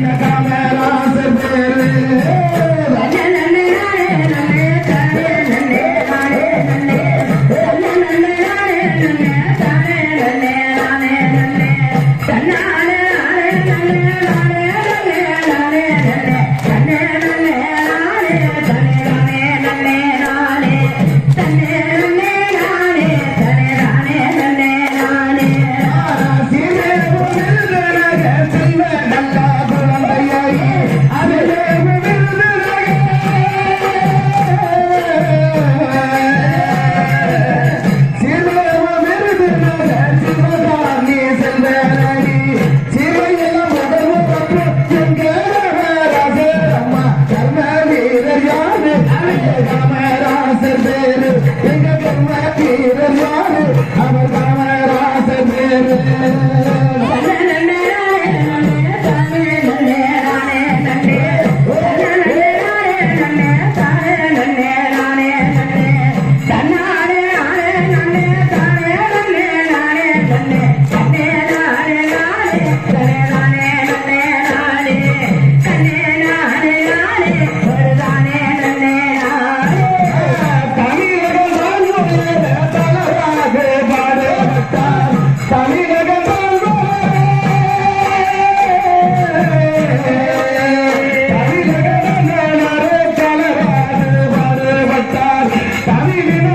Ya kamera se mere la our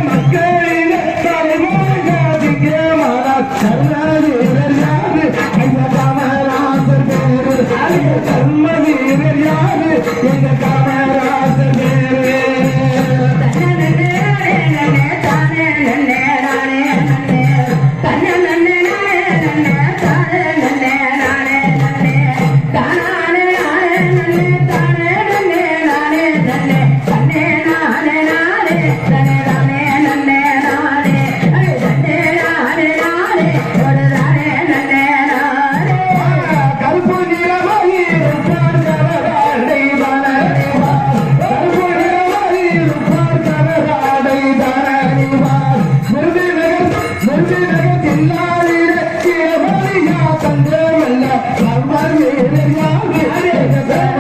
I'm going வளரிவார்.